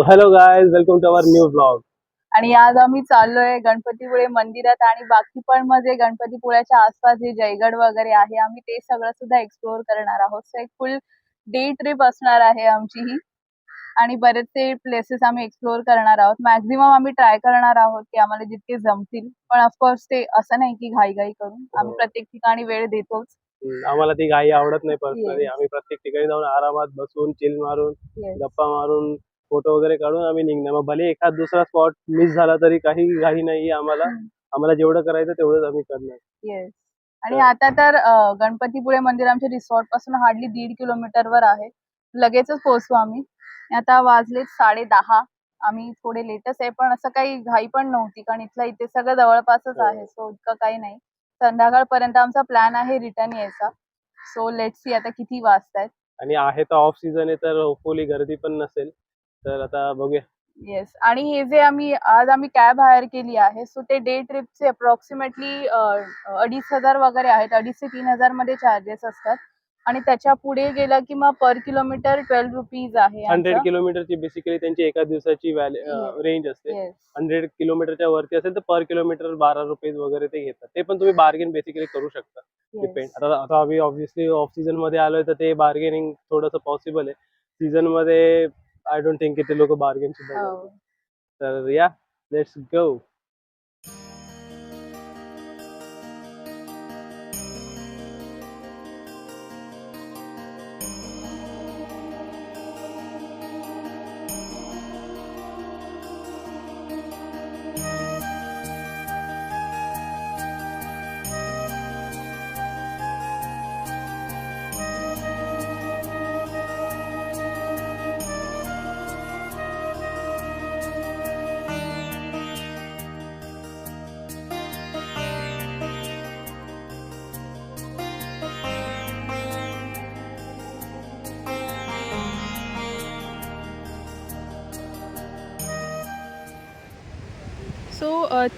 So hello guys welcome to our new blog आणि आज आम्ही चाललोय गणपतीपुळे मंदिरात आणि बाकी पण म्हणजे गणपतीपुळ्याच्या आसपास जे जयगड वगैरे आहे आम्ही ते सगळं सुद्धा एक्सप्लोअर करणार आहोत सो एक फुल डे ट्रिप असणार आहे आमची ही आणि बरेचसे प्लेसेस आम्ही एक्सप्लोअर करणार आहोत मॅक्झिमम आम्ही ट्राय करणार आहोत की आम्हाला जितके जमतील पण ऑफकोर्स ते असं नाही की घाई घाई करून आम्ही हो. प्रत्येक ठिकाणी वेळ देतोच आम्हाला ती गाई आवडत नाही पर्सनली Yes. आम्ही प्रत्येक ठिकाणी जाऊन आरामात बसून चिल मारून Yes. गप्पा मारून फोटो वगैरे काढून आम्ही निघणार. मग भले एखाद दुसरा स्पॉट मिस झाला तरी काही काही नाही आम्हाला. आम्हाला जेवढं करायचं तेवढंच आम्ही करणार. येस आणि आता तर अं, गणपतीपुळे मंदिर आमच्या रिसॉर्टपासून हार्डली दीड किलोमीटर वर आहे. लगेचच पोहोचू आम्ही. आता वाजलेत साडे दहा. आम्ही थोडे लेटच आहे पण असं काही घाई पण नव्हती कारण इथलं इथे सगळं जवळपासच हो. आहे. सो इतकं काही नाही. संध्याकाळपर्यंत आमचा प्लॅन आहे रिटर्न यायचा. सो लेट सी आता किती वाजतायत. आणि आहे तर ऑफ सीझन आहे तर होपफुली गर्दी पण नसेल. तर आता बघूया. येस आणि हे जे आम्ही आज आम्ही कॅब हायर केली आहे सो ते डे ट्रिपचे अप्रॉक्सिमेटली अडीच हजार वगैरे आहेत. अडीच ते तीन हजारमध्ये चार्जेस असतात. आणि त्याच्या पुढे गेलं की मग पर किलोमीटर ट्वेल्व रुपीज आहे हंड्रेड किलोमीटरची बेसिकली त्यांची एका दिवसाची. रेंज असते. हंड्रेड किलोमीटरच्या वरती असेल तर पर किलोमीटर बारा रुपये वगैरे ते घेतात. ते पण तुम्ही बार्गेन बेसिकली करू शकता. डिपेंड आता आता आम्ही ऑब्व्हियसली ऑफ सीझनमध्ये आलोय तर ते बार्गेनिंग थोडंसं पॉसिबल आहे. सीझनमध्ये I don't think it will bargain. Oh. So yeah, let's go.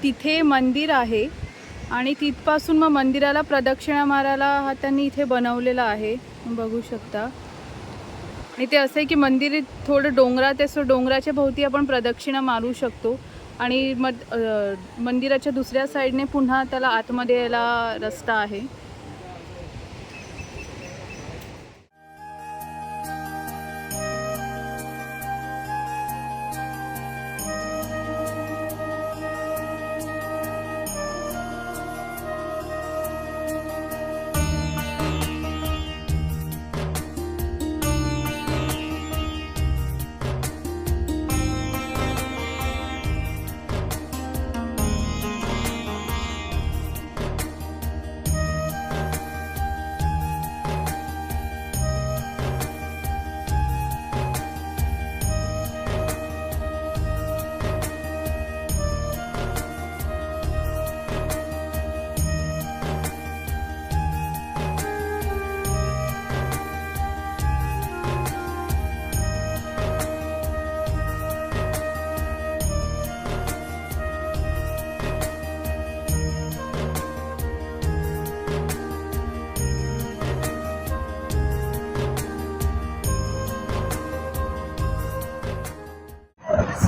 तिथे मंदिर आहे आणि तिथपासून मग मंदिराला प्रदक्षिणा मारायला हा त्यांनी इथे बनवलेला आहे. बघू शकता. आणि ते असं आहे की मंदिर थोडं डोंगरात आहे सो डोंगराच्या भोवती आपण प्रदक्षिणा मारू शकतो. आणि मग मंदिराच्या दुसऱ्या साईडने पुन्हा त्याला आतमध्ये यायला रस्ता आहे.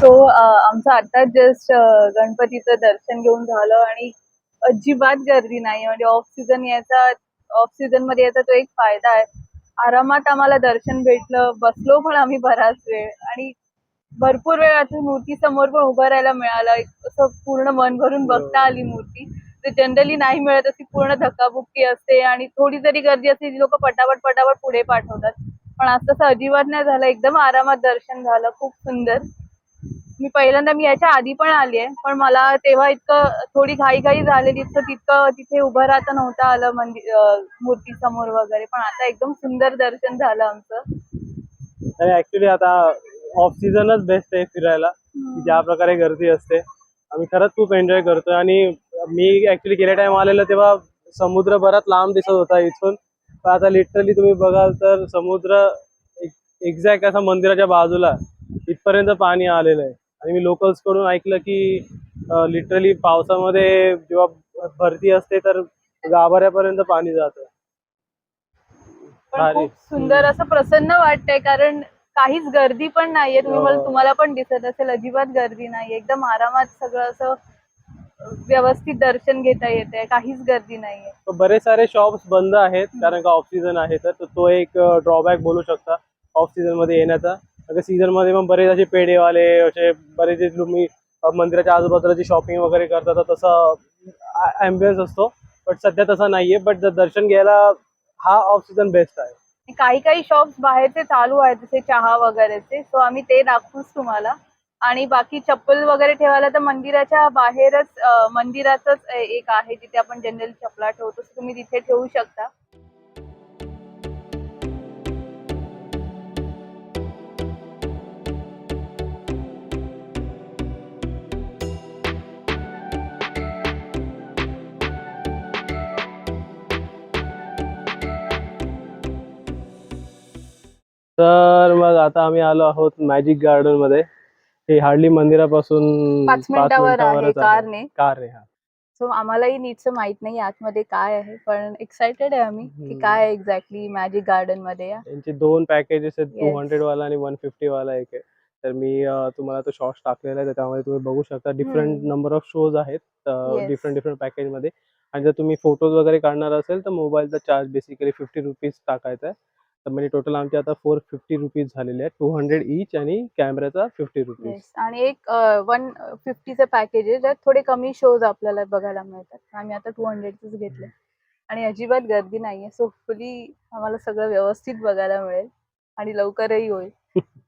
सो आमचं आता जस्ट गणपतीचं दर्शन घेऊन झालं आणि अजिबात गर्दी नाही म्हणजे ऑफ सीझन याचा ऑफ सीझनमध्ये याचा तो एक फायदा आहे. आरामात आम्हाला दर्शन भेटलं बसलो पण आम्ही बराच वेळ आणि भरपूर वेळ आता मूर्ती समोर पण उभं राहायला मिळालं. एक असं पूर्ण मन भरून बघता आली मूर्ती. ते जनरली नाही मिळत अशी पूर्ण धक्काबुक्की असते आणि थोडी जरी गर्दी असते ती लोक पटापट पटापट पुढे पाठवतात. पण आज तसं अजिबात नाही झालं. एकदम आरामात दर्शन झालं. खूप सुंदर. मी पहिल्यांदा मी याच्या आधी पण आली आहे पण मला तेव्हा इतकं थोडी घाई घाई झालेली इतकं तितकं तिथे उभं राहता नव्हतं आलं मंदिर मूर्ती समोर वगैरे पण आता एकदम सुंदर दर्शन झालं आमचं. ऍक्च्युली आता ऑफ सीझनच बेस्ट आहे फिरायला की ज्या प्रकारे गर्दी असते. आम्ही खरंच खूप एन्जॉय करतोय आणि मी ऍक्च्युली गेल्या टाइम आलेलो तेव्हा समुद्र बराच लांब दिसत होता इथून. पण आता लिटरली तुम्ही बघाल तर समुद्र एक्झॅक्ट असा मंदिराच्या बाजूला इथपर्यंत पाणी आलेलं आहे. आणि मी लोकल्सकडून ऐकलं की लिटरली पावसामध्ये जेव्हा भरती असते तर गाभाऱ्यापर्यंत पाणी जातं. पण भारी. खूप सुंदर असं प्रसन्न वाटतंय कारण काहीच गर्दी पण नाहीये. तुम्ही हो. तुम्हाला पण दिसत असेल अजिबात गर्दी नाहीये. एकदम आरामात सगळं असं व्यवस्थित दर्शन घेता येते काहीच गर्दी नाहीये. बरेच सारे शॉप्स बंद आहेत कारण का ऑफ सीझन आहे तर तो- तो एक ड्रॉबॅक बोलू शकता ऑफ सीझनमध्ये येण्याचा. आता सीझनमध्ये मग बरेच असे पेढेवाले असे बरेच तुम्ही मंदिराच्या आजूबाजूला जी शॉपिंग वगैरे करतात तर तसं अँबियन्स असतो. बट सध्या तसा नाहीये. बट दर्शन घ्यायला हा ऑफ सीझन बेस्ट आहे. काही काही शॉप्स बाहेरचे चालू आहेत जसे चहा वगैरेचे सो आम्ही ते दाखवूच तुम्हाला. आणि बाकी चप्पल वगैरे ठेवायला तर मंदिराच्या बाहेरच अं, मंदिरातच एक आहे जिथे आपण जनरल चपला ठेवतो. तुम्ही तिथे ठेवू शकता. तर मग आता आम्ही आलो आहोत मॅजिक गार्डनमध्ये हे हार्डली मंदिरापासून पाच मिनिटावर आहे मिनिटावरच कारने कार आहे हा सो आम्हालाही नीटचं माहीत नाही आतमध्ये काय आहे पण एक्साइटेड आहे आम्ही की. काय एक्झॅक्टली मॅजिक गार्डनमध्ये या यांचे दोन पॅकेजेस आहेत टू. हंड्रेड वाला आणि वन फिफ्टी वाला एक आहे तर मी तुम्हाला तो शॉर्ट्स टाकलेला आहे तर त्यामध्ये तुम्ही बघू शकता डिफरंट. नंबर ऑफ शोज आहेत. डिफरंट डिफरंट पॅकेजमध्ये आणि जर तुम्ही फोटोज वगैरे काढणार असेल तर मोबाईलचा चार्ज बेसिकली फिफ्टी रुपीज टाकायचा आहे तर म्हणजे टोटल आमचे आता फोर फिफ्टी रुपीज झालेले आहेत. टू हंड्रेड इच आणि कॅमेराचा फिफ्टी रुपीज आणि एक वन फिफ्टीचं पॅकेज आहे ज्यात थोडे कमी शोज आपल्याला बघायला मिळतात. आम्ही आता टू हंड्रेडच घेतले. आणि अजिबात गर्दी नाहीये. सो होपफुली आम्हाला सगळं व्यवस्थित बघायला मिळेल. आणि लवकरही होईल.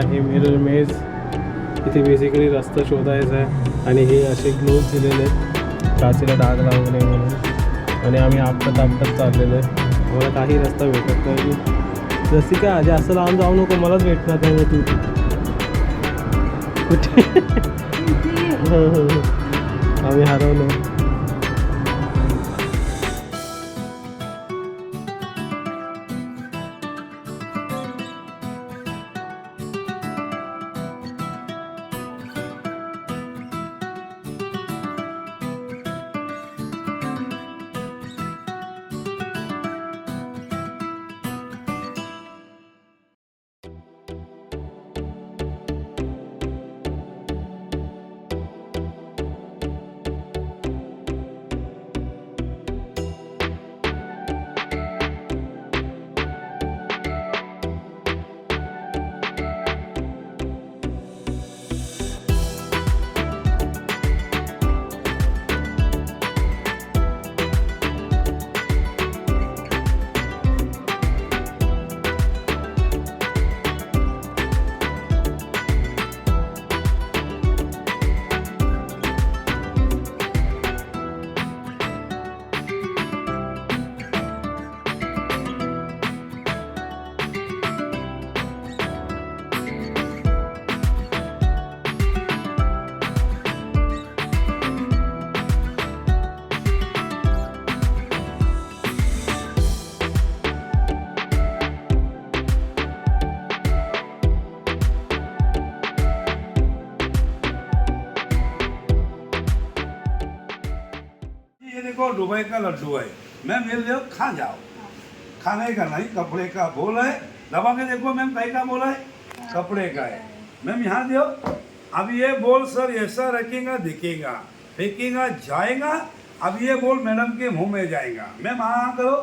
आहे मिरर मेज. इथे बेसिकली रस्ता शोधायचा आहे. आणि हे असे ग्लोव्ह दिलेले आहेत. काचेला डाग लागू नये म्हणून. आणि आम्ही आपटत आपटत चाललेलो आहे. आम्हाला काही रस्ता भेटत नाही. रसिका जास्त लांब जाऊ नको. मलाच भेटणार नाही तू. कुठे. आम्ही हरवलो. ये दुबई का लड्डू है। मैं मिल रहे हो खा जाओ। खाने का नहीं, कपड़े का बोल है। दबा के देखो मैम कहीं का बोला है। कपड़े का है। मैम यहाँ दो अब ये बोल सर ऐसा रखेगा, दिखेगा। फेंकेगा, जाएगा। अब ये बोल मैडम के मुँह में जाएगा। मैम हाँ करो।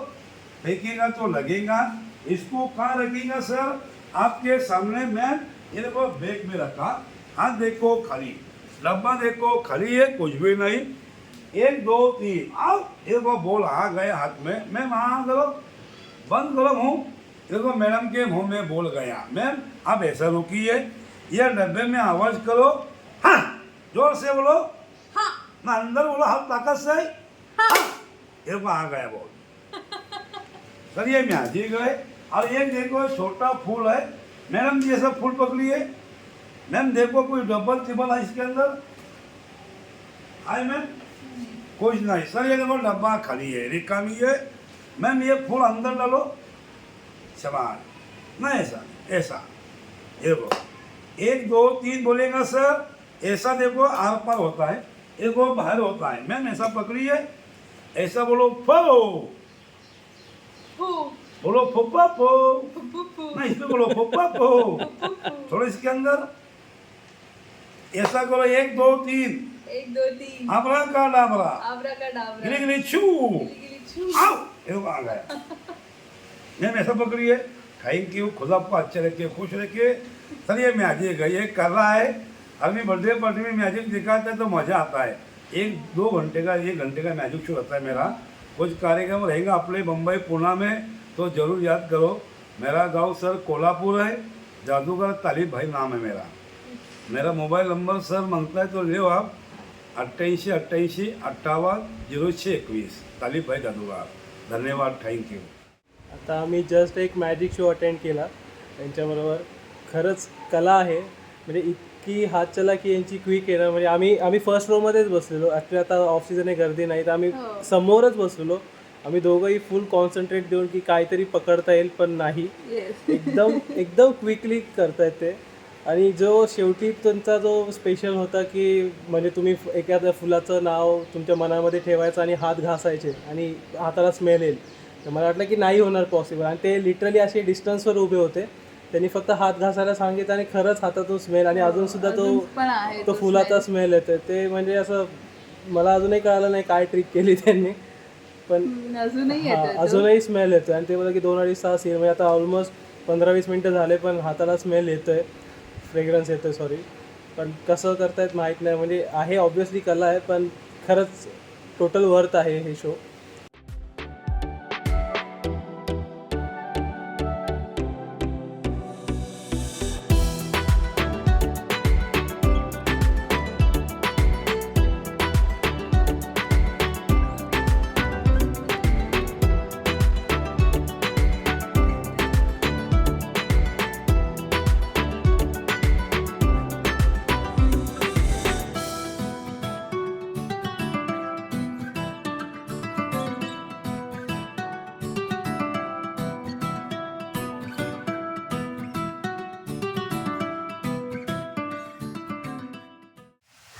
फेंकेगा तो लगेगा। इसको कहाँ रखेगा सर? आपके सामने मैम ये देखो बैग में रखा। हाथ देखो खाली। डब्बा देखो, खाली है, कुछ भी नहीं। एक दो तीन। आओ देखो बॉल आ गए हाथ में। मैम हाँ करो बंद करो मुँह। देखो मैडम के मुँह में बोल गया मैम आप ऐसा रुकिए। ये डब्बे में आवाज़ करो। हाँ ज़ोर से बोलो। हाँ। ना अंदर बोलो हाथ ताकत से। हाँ। देखो आ गया बॉल। चलिए मैं आज ही गए। और ये देखो छोटा फूल है। मैडम जी ऐसा फूल पकड़िए। मैम देखो कोई डबल ट्रिपल है इसके अंदर। आए मैम। कुछ नहीं सर ये देखो डब्बा खाली है रिकामी है। मैम ये फूल अंदर डालो। समान नहीं ऐसा ऐसा। ये देखो एक दो तीन बोलेगा सर। ऐसा देखो आर पार होता है। एक वो बाहर होता है। मैम ऐसा पकड़िए। ऐसा बोलो फो बोलो फुप्पा फू नहीं इसमें बोलो फुप्पा फो थोड़ा इसके अंदर। ऐसा करो एक दो तीन। एक दो तीन। आबरा का डाबरा आबरा का डाबरा गिली गिली छू गिली गिली छू आओ ये आ गया। मैम ऐसा पकड़िए। Thank you. खुदा आपको अच्छे रखिए खुश रखिए। ये मैजिक है ये कर रहा है। अभी बर्थडे पार्टी में मैजिक दिखाता है तो मज़ा आता है। एक दो घंटे का एक घंटे का मैजिक शो रहता है मेरा। कुछ कार्यक्रम रहेगा अपने मुंबई पुणे में तो ज़रूर याद करो। मेरा गाँव सर कोल्हापुर है। जादूगर तालिब भाई नाम है मेरा। मेरा मोबाइल नंबर सर मागताय तो लिहो आप। अठ्ठ्याऐंशी अठ्ठ्याऐंशी अठ्ठावन्न झिरो एकशे एकवीस. तालिब भाई जादूगार. धन्यवाद. थँक्यू आता आम्ही जस्ट एक मॅजिक शो अटेंड केला. त्यांच्याबरोबर खरंच कला आहे. म्हणजे इतकी हात चलाकी यांची क्विक आहे ना. म्हणजे आम्ही आम्ही फर्स्ट रोमध्येच बसलेलो. ॲक्च्युली आता ऑफ सीझन आहे गर्दी नाही. तर आम्ही हो. समोरच बसलेलो. आम्ही दोघंही फुल कॉन्सन्ट्रेट देऊन की काहीतरी पकडता येईल पण नाही. येस एकदम एकदम क्विकली करतायत ते. आणि जो शेवटी त्यांचा जो स्पेशल होता की म्हणजे तुम्ही एखाद्या फुलाचं नाव तुमच्या मनामध्ये ठेवायचं आणि हात घासायचे आणि हाताला स्मेल येईल. तर मला वाटलं की नाही होणार पॉसिबल आणि ते लिटरली असे डिस्टन्सवर उभे होते. त्यांनी फक्त हात घासायला सांगितलं आणि खरंच हातातून स्मेल आणि अजून सुद्धा तो तो फुलाचा स्मेल येतो ते म्हणजे असं मला अजूनही कळालं नाही काय ट्रिक केली त्यांनी. पण. अजूनही हा. अजूनही स्मेल येतोय. आणि ते बोललं की दोन अडीच तास येईल. म्हणजे आता ऑलमोस्ट पंधरा वीस मिनटं झाले पण हाताला स्मेल येतोय. फ्रेग्रन्स येतो सॉरी पण कसं करतायत माहीत नाही. म्हणजे आहे ऑब्विसली कला आहे पण खरंच टोटल वर्थ आहे हे शो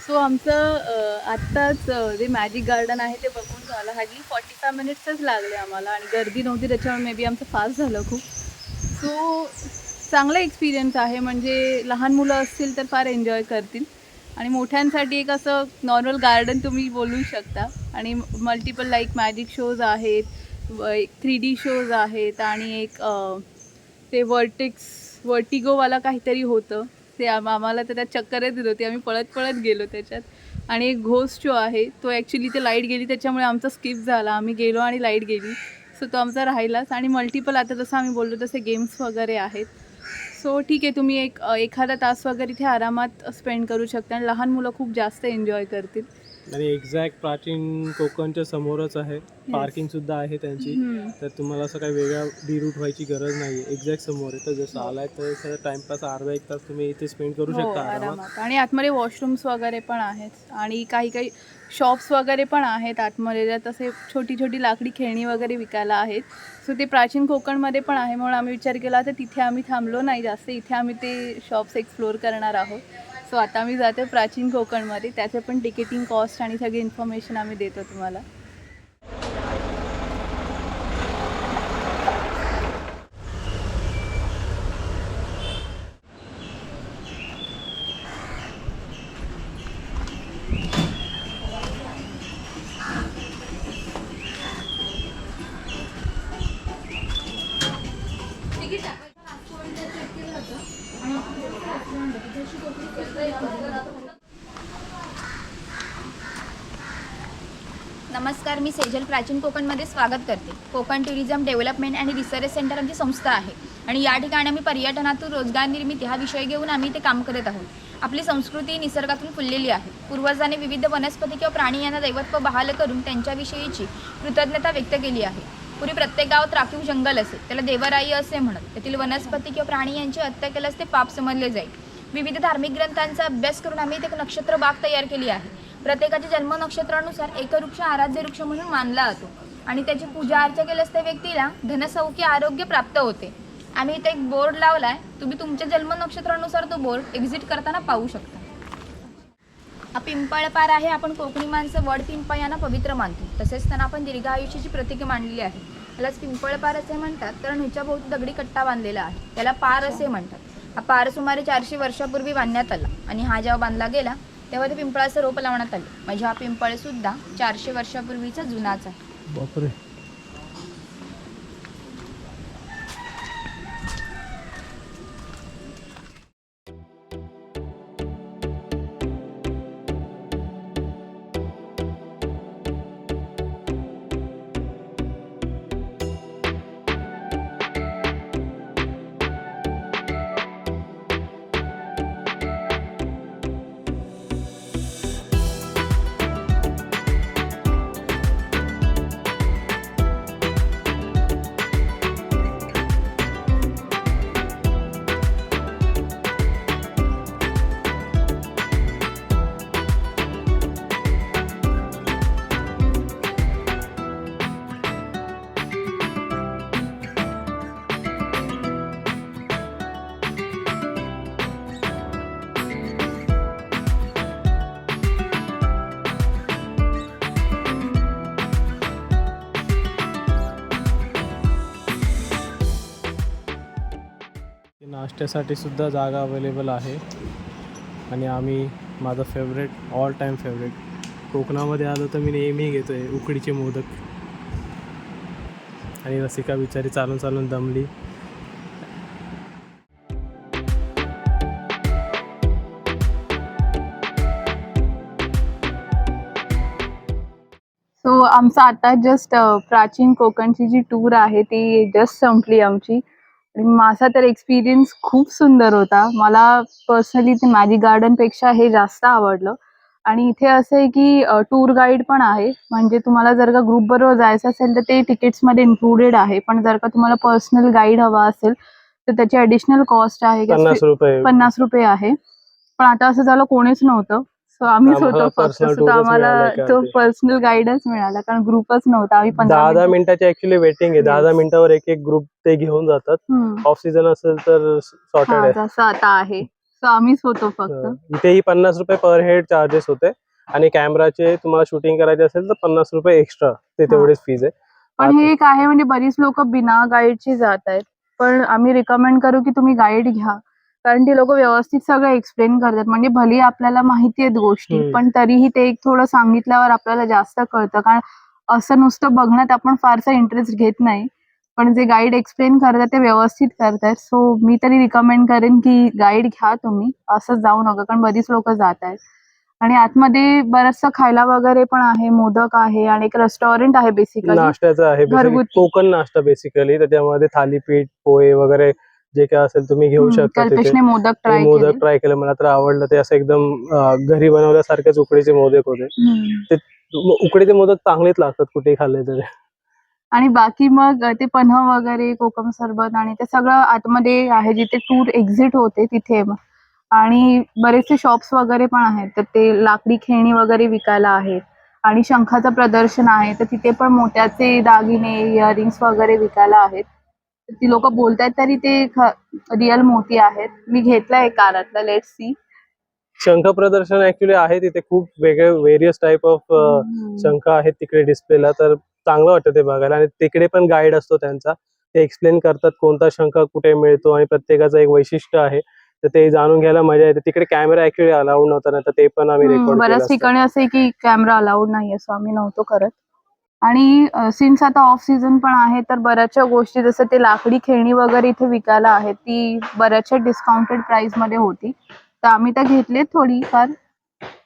सो आमचं आत्ताच जे मॅजिक गार्डन आहे ते बघून झालं. हार्डली फॉर्टी फाय मिनिट्सच लागले आम्हाला आणि गर्दी नव्हती त्याच्यामुळे मे बी आमचं फास्ट झालं खूप. सो चांगला एक्सपिरियन्स आहे. म्हणजे लहान मुलं असतील तर फार एन्जॉय करतील. आणि मोठ्यांसाठी एक असं नॉर्मल गार्डन तुम्ही बोलू शकता. आणि मल्टिपल लाईक मॅजिक शोज आहेत थ्री डी शोज आहेत आणि एक ते वर्टिक्स वर्टिगोवाला काहीतरी होतं. ते आम आम्हाला तर त्यात चक्करच दिली होती. आम्ही पळत पळत गेलो त्याच्यात. आणि एक घोस्ट शो आहे तो ॲक्च्युली ते लाइट गेली त्याच्यामुळे आमचा स्किप झाला. आम्ही गेलो आणि लाइट गेली. सो तो आमचा राहिलाच. आणि मल्टिपल आता जसं आम्ही बोललो तसे गेम्स वगैरे आहेत. सो ठीक आहे तुम्ही एक एखादा तास वगैरे इथे आरामात स्पेंड करू शकता. आणि लहान मुलं खूप जास्त एन्जॉय करतील. आणि एक्झॅक्ट प्राचीन कोकणच्या समोरच आहे. पार्किंग सुद्धा आहे त्यांची. तर तुम्हाला असं काही वेगळा डिरूट व्हायची गरज नाही आहे एक्झॅक्ट समोर आहे. तर जसं आलाय तर सर टाइमपास अर्धा एक तास तुम्ही इथे स्पेंड करू हो शकता आरामात. आणि आतमध्ये वॉशरूम्स वगैरे पण आहेत. आणि काही काही शॉप्स वगैरे पण आहेत आतमध्ये. असे छोटी छोटी लाकडी खेळणी वगैरे विकायला आहेत. सो ते प्राचीन कोकणमध्ये पण आहे. म्हणून आम्ही विचार केला तर तिथे आम्ही थांबलो नाही जास्त. इथे आम्ही ते शॉप्स एक्सप्लोअर करणार आहोत. सो आता मी जाते प्राचीन कोकणमध्ये. त्याचे पण तिकीटिंग कॉस्ट आणि सगळी इन्फॉर्मेशन आम्ही देतो तुम्हाला. सेजल प्राचीन कोकणमध्ये स्वागत करते. कोकण टुरिझम डेव्हलपमेंट आणि रिसर्च सेंटर आमची संस्था आहे. आणि या ठिकाणी आम्ही पर्यटनातून रोजगार निर्मिती हा विषय घेऊन आम्ही ते काम करत आहोत. आपली संस्कृती निसर्गातून फुललेली आहे. पूर्वजांनी विविध वनस्पती किंवा प्राणी यांना दैवत्व बहाल करून त्यांच्याविषयीची कृतज्ञता व्यक्त केली आहे. पूर्वी प्रत्येक गावात राखीव जंगल असे त्याला देवराई असे म्हणत तेथील वनस्पती किंवा प्राणी यांची हत्या केल्यास ते पाप समजले जाईल. विविध धार्मिक ग्रंथांचा अभ्यास करून आम्ही एक नक्षत्र बाग तयार केली आहे. प्रत्येकाच्या जन्म नक्षत्रानुसार एक वृक्ष आराध्य वृक्ष म्हणून मानला जातो. आणि त्याची पूजा अर्चा केल्यास त्या व्यक्तीला धनसौख्य आरोग्य प्राप्त होते. आम्ही इथे एक बोर्ड लावला आहे तुम्ही तुमच्या जन्म नक्षत्रानुसार तो बोर्ड एक्झिट करताना पाहू शकता. हा पिंपळपार आहे. आपण कोकणी माणसं वड पिंपळ यांना पवित्र मानतो. तसेच त्यांना आपण दीर्घ आयुष्याची प्रतिके मांडली आहे. त्यालाच पिंपळपार असे म्हणतात. तर ह्याच्या भोवती दगडी कट्टा बांधलेला आहे. त्याला पार असे म्हणतात. हा पार सुमारे चारशे वर्षापूर्वी बांधण्यात आला. आणि हा जेव्हा बांधला गेला तेव्हा ते पिंपळाचं रोप लावण्यात आले. म्हणजे हा पिंपळ सुद्धा चारशे वर्षापूर्वीचा जुनाच आहे. बापरे. नाश्त्यासाठी सुद्धा जागा अवेलेबल आहे. आणि आम्ही माझं फेवरेट ऑल टाईम फेवरेट कोकणामध्ये आलो तर मी नेहमी घेतो आहे उकडीचे मोदक. आणि रसिका बिचारी चालून चालून दमली. सो आमचं आता जस्ट प्राचीन कोकणची जी टूर आहे ती जस्ट संपली आमची. माझा तर एक्सपिरियन्स खूप सुंदर होता. मला पर्सनली ते मॅजिक गार्डनपेक्षा हे जास्त आवडलं. आणि इथे असं आहे की टूर गाईड पण आहे. म्हणजे तुम्हाला जर का ग्रुप बरोबर जायचं असेल तर ते तिकीट्समध्ये इन्क्लुडेड आहे. पण जर का तुम्हाला पर्सनल गाईड हवा असेल तर त्याची ॲडिशनल कॉस्ट आहे. पन्नास रुपये आहे. पण आता असं झालं कोणीच नव्हतं. सो आम्हीच होतो फक्त आम्हाला तो? पर्सनल गाईडच मिळाला कारण ग्रुपच नव्हता आम्ही दहा दहा मिनिटं- मिनिटाची ऍक्च्युली वेटिंग आहे दहा दहा. मिनिटावर एक एक ग्रुप ते घेऊन जातात. ऑफ सीझन असेल तर सॉर्टेड आहे जसं आता आहे सो आम्हीच होतो फक्त. इथेही पन्नास रुपये पर हेड चार्जेस होते आणि कॅमेराचे तुम्हाला शूटिंग करायचे असेल तर पन्नास रुपये एक्स्ट्रा ते. तेवढेच फीज आहे पण हे एक आहे म्हणजे बरीच लोक बिना गाईडची जात आहेत पण आम्ही रिकमेंड करू की तुम्ही गाईड घ्या कारण ती लोक व्यवस्थित सगळं एक्सप्लेन करतात. म्हणजे भली आपल्याला माहिती आहेत गोष्टी. पण तरीही ते एक थोडं सांगितल्यावर आपल्याला जास्त कळतं. कारण असं नुसतं बघण्यात आपण फारसा इंटरेस्ट घेत नाही. पण जे गाईड एक्सप्लेन करतात ते व्यवस्थित करतात. सो मी तरी रिकमेंड करेन की गाईड घ्या तुम्ही. असंच जाऊ नका कारण बरीच लोक जात आहेत. आणि आतमध्ये बरचसं खायला वगैरे पण आहे मोदक आहे आणि एक रेस्टॉरंट आहे बेसिकली नाश्त्याचं आहे. घरगुती. कोकण नाश्ता बेसिकली त्याच्यामध्ये थालीपीठ पोहे वगैरे जे काय असेल तुम्ही घेऊ शकता तिथे. मोदक ट्राय मोदक केले. ट्राय केलं. मला तर आवडलं ते असं एकदम घरी बनवल्यासारखेच उकडीचे मोदक होते. ते उकडीचे मोदक चांगलेच लागतात कुठे खाल्ले तरी. आणि बाकी मग ते पन्ह वगैरे कोकम सरबत आणि ते सगळं आतमध्ये आहे जिथे टूर एक्झिट होते तिथे. आणि बरेचसे शॉप्स वगैरे पण आहेत. तर ते लाकडी खेळणी वगैरे विकायला आहेत. आणि शंखाचं प्रदर्शन आहे. तर तिथे पण मोत्याचे दागिने इयरिंग्स वगैरे विकायला आहेत. ती लोक बोलतायत तरी ते रिअल मोती आहेत. मी घेतलाय कारातला लेट सी शंख प्रदर्शन ऍक्च्युली आहे तिथे खूप वेगळे व्हेरियस टाईप ऑफ शंख आहेत तिकडे डिस्प्लेला तर चांगलं वाटतं ते बघायला. आणि तिकडे पण गाईड असतो त्यांचा. ते एक्सप्लेन करतात कोणता शंख कुठे मिळतो आणि प्रत्येकाचं एक वैशिष्ट्य आहे. तर ते जाणून घ्यायला मजा येते. तिकडे कॅमेरा ऍक्च्युली अलाउड नव्हता ना तर ते पण आम्ही रेकॉर्ड बऱ्याच ठिकाणी असे की कॅमेरा अलाउड नाही असं आम्ही नव्हतो करत. आणि सिन्स आता ऑफ सीझन पण आहे तर बऱ्याचशा गोष्टी जसं ते लाकडी खेळणी वगैरे इथे विकायला आहेत ती बऱ्याचशा डिस्काउंटेड प्राइसमध्ये होती. तर आम्ही तर घेतले थोडीफार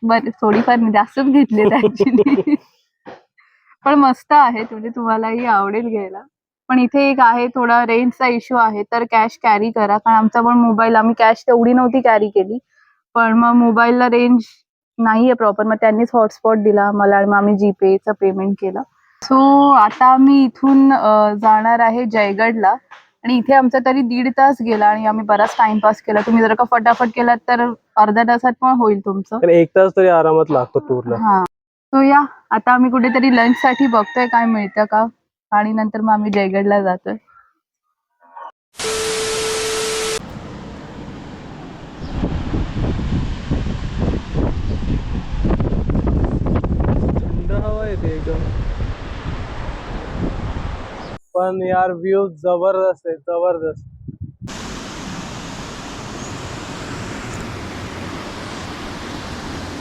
बर थोडीफार जास्तच घेतले ऍक्च्युली पण मस्त आहे म्हणजे तुम्हालाही आवडेल घ्यायला. पण इथे एक आहे थोडा रेंजचा इश्यू आहे तर कॅश कॅरी करा. कारण आमचा पण मोबाईल आम्ही कॅश तेवढी नव्हती कॅरी केली. पण मग मोबाईलला रेंज नाहीये प्रॉपर मग त्यांनीच हॉटस्पॉट दिला मला आणि मग आम्ही जीपेचं पेमेंट केलं. सो आता मी इथून अं, जाणार आहे जयगडला. आणि इथे आमचा तरी दीड तास गेला आणि आम्ही बराच टाइमपास केला. तुम्ही जर का फटाफट केलात तर अर्ध्या तासात पण होईल तुमचं. पण एक तास तरी आरामात लागतो टूरला हा. सो या आता आम्ही कुठेतरी लंच साठी बघतोय काय मिळतं का. आणि नंतर मग आम्ही जयगडला जातोय. थंड हवा येते एकदम. पण यार व्ह्यू जबरदस्त आहे जबरदस्त.